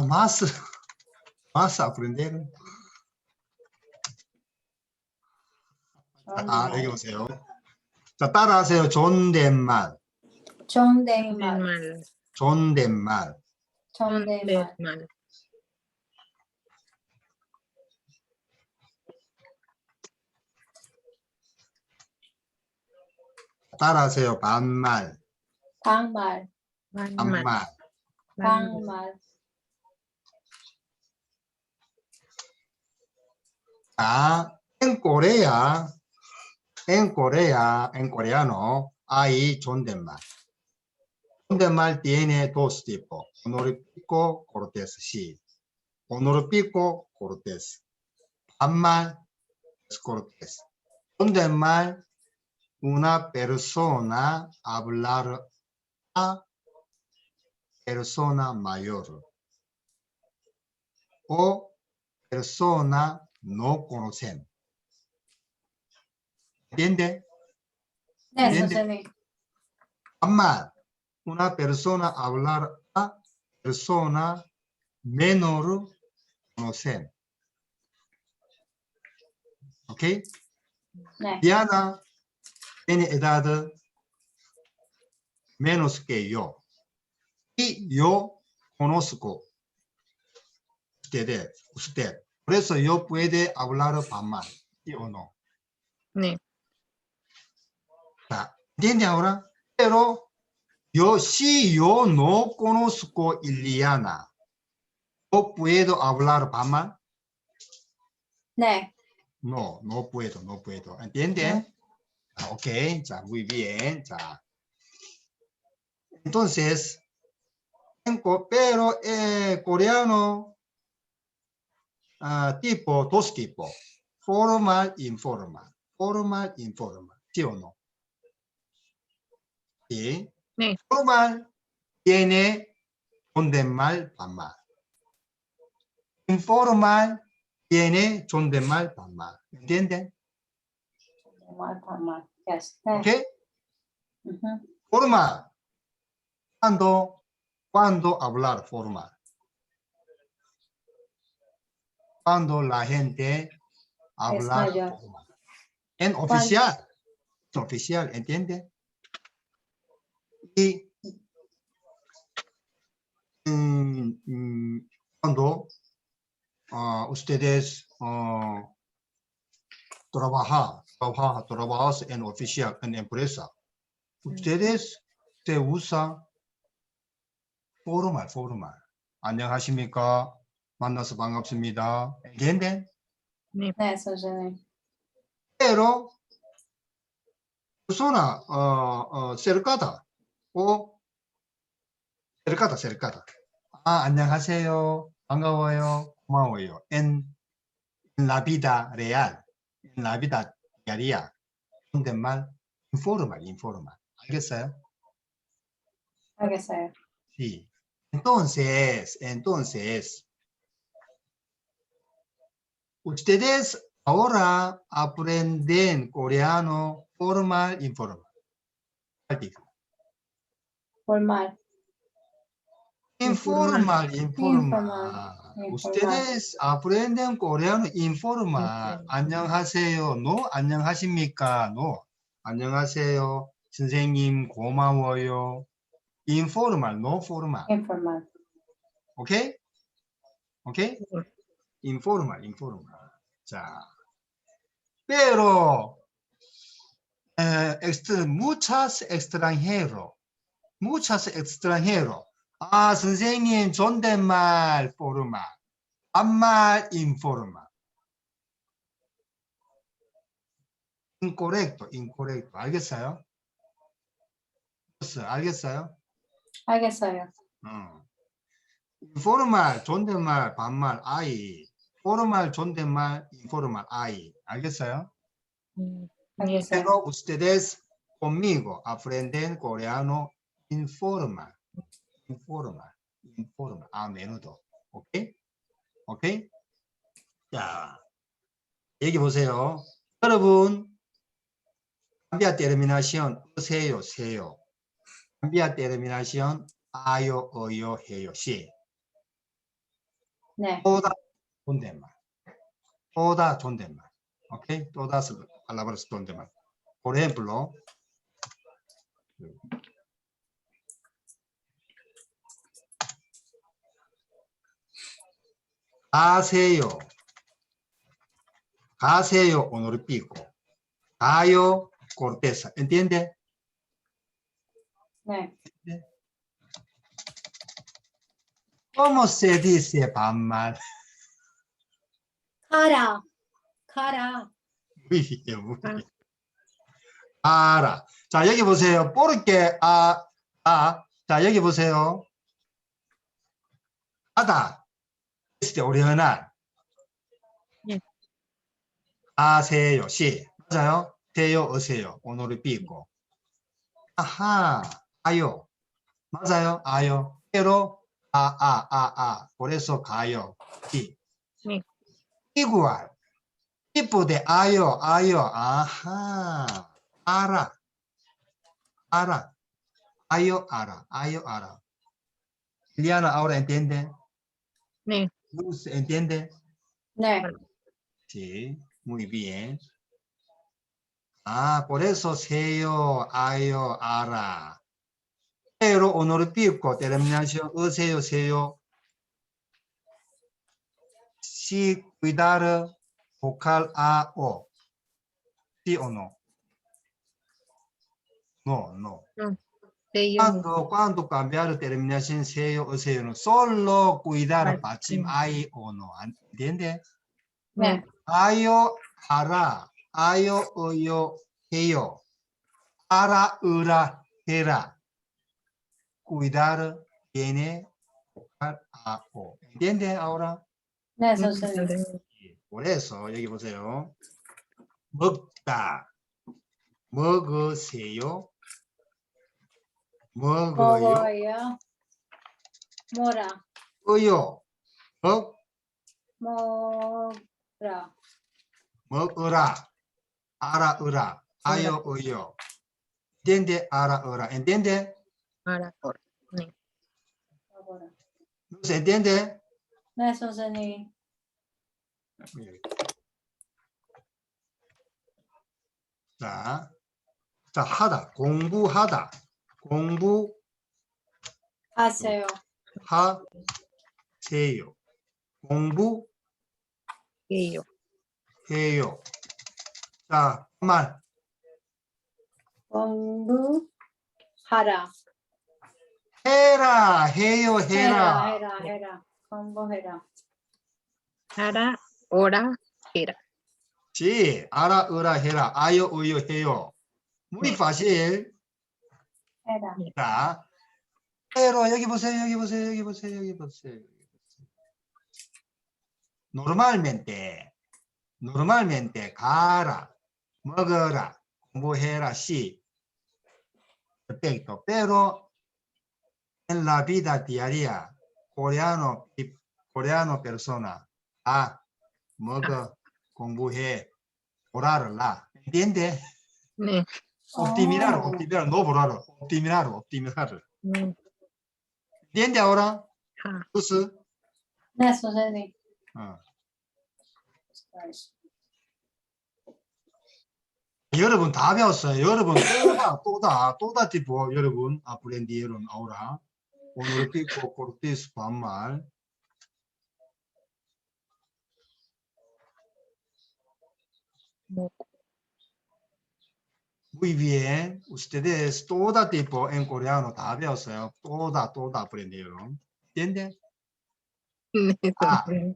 아, 마스. 마스 aprender. 아, 여기 오세요. 자, 따라하세요. 존댓말. 존댓말, 말, 존댓말. 존댓말, 말, 따라하세요. 반말. 반말, 말, 반말. 반말, Ah, en Corea, en Corea, en coreano, hay 존댓말. 존댓말 tiene dos tipos, honorífico, cortés, sí. Honorífico, cortés. 반말, es cortés. 존댓말, una persona hablar a persona mayor o persona no conocen. ¿Entiende? Sí, ¿Entiende? Sí. Ama, una persona hablar a persona menor conocen. ¿Ok? Diana tiene edad menos que yo. Y yo conozco ustedes, usted. Por eso yo puedo hablar para mal, ¿sí o no? Sí. Ah, ¿Entiende ahora? Pero yo si yo no conozco Iliana, ¿no puedo hablar para mal? No. No, no puedo, no puedo. ¿Entiende? Ah, ok, muy bien, ya. Entonces, pero eh, coreano Ah, tipo, dos tipos, formal, informal, formal, informal, ¿sí o no? ¿Sí? Formal tiene donde mal para mal. Informal tiene donde mal para mal, ¿entienden? Mal para mal, Formal. Cuando, cuando hablar formal Cuando la gente habla mayor. formal. En oficial. En oficial, ¿entiende? Y mm, mm, cuando ah, ustedes ah, trabajan, trabaja, trabajas en oficial, en empresa, ustedes se usa formal, formal. 안녕하십니까? 만나서 반갑습니다. ¿Entienden? 네, 선생님. Pero persona uh, uh, cercada o cercada, cercada. 아, 안녕하세요. 반가워요. 고마워요. En, en la vida real, en la vida diaria. 존댓말 informal, informal. 알겠어요? 알겠어요. Sí. Entonces, entonces, ustedes ahora aprenden coreano formal, informal. ¿Cuál dijo? formal. Informal, informal. informal. Ustedes aprenden coreano informal. informal. 안녕하세요. No, 안녕하십니까? No. 안녕하세요. 선생님 고마워요. Informal, no formal. informal. ¿Ok? ¿Ok? 음. Informal, informal. 자, pero eh, extra- muchas extranjeros, muchas extranjeros. 아, 선생님 존댓말 formal, 반말 informal. incorrecto, incorrecto. 알겠어요? 알겠어요? 알겠어요. 어. informal, 존댓말, 반말, 아이. Formal, 존댓말, informal, 아이. 알겠어요? 음, 알겠어요. Pero ustedes conmigo aprenden coreano informal. Informal. Informal. A menudo. ¿Ok? ¿Ok? 자, 얘기 보세요. 여러분, cambia terminación. 세요, 세요. cambia terminación. 아요, 어요, 해요. 시. 네. toda 존댓말. toda 존댓말. 오케이? todas palabras 존댓말. Por ejemplo, 가세요. 가세요. 오늘 삐고. 가요. corteza. ¿Entiende? 네. ¿Cómo se dice 반말? 가라. 가라. 무이게 무이게. 알아. 자 여기 보세요. porque 아, 아. 자 여기 보세요. 하다. 했을 때 오려나. 예. 아세요. 시. 맞아요. 세요. 어세요. 오늘이 삐고. 아하. 아요. 맞아요. 아요. pero 아, 아, 아, 아. 그래서 가요. 시. 네. Igual. Tipo de ayo, ayo, ajá. Ara. Ara. Ayo, ara. Ayo, ara. Liliana, ¿ahora entiende? Sí. Luz, ¿entiende? No. Sí, muy bien. Ah, por eso seyo, ayo, ara. Pero honorífico, terminación, seyo, seyo. 요, 세요. Si cuidar vocal a o. Sí o no. No, no. 네. Cuando, cuando cambiar terminación seyo o seyo, no. Solo cuidar 받침. 받침 I o no. ¿Entiende? 네. 아요, 하라, 아요, 어요, 해요. 알아, 으라, 해라. Cuidar tiene vocal a o. ¿Entiende ahora? 네, 선생님. Por eso, 여기 보세요. 먹다. 먹으세요. 먹어요. 먹어요. 뭐라. 어요. 먹, 먹라. 먹으라. 알아, 으라. 아요, 어요. ¿Entiende? 알아, 으라. ¿Entiende? 알아. 먹어라. ¿No se entiende? 네, 선생님. 자, 자, 하다. 공부하다. 공부 하세요. 하세요. 공부 해요. 예요. 자, 말. 공부하라. 해라, 해요, 해라, 해라. 해라, 해라. 공부해라. 알아. 오라. 해라. 지, 알아, 으라, 해라. 아요, 어요, 해요. muy fácil. 해라. 자, pero 여기 보세요, 여기 보세요, 여기 보세요, 여기 보세요. 여기 보세요. Normalmente, normalmente 가라, 먹어라, 공부해라, 시. Perfecto. Pero en la vida diaria, y- coreano persona, 아, 먹어, 공부해, 오라라. ¿Entiende? 네. Optimizar, 어. optimizar, no borrar, optimizar, optimizar. 네. ¿Entiende ahora? 하. Luz? 네, 선생님. 어. 여러분 다 배웠어요. 여러분 또다 또다 또다 tipo 여러분 aprendieron ahora. 오늘 피고 cortés 반말. 뭐. Muy bien. Ustedes toda tipo en coreano 다 배웠어요. toda toda aprendieron. ¿Entiende? 네. 아. 선생님.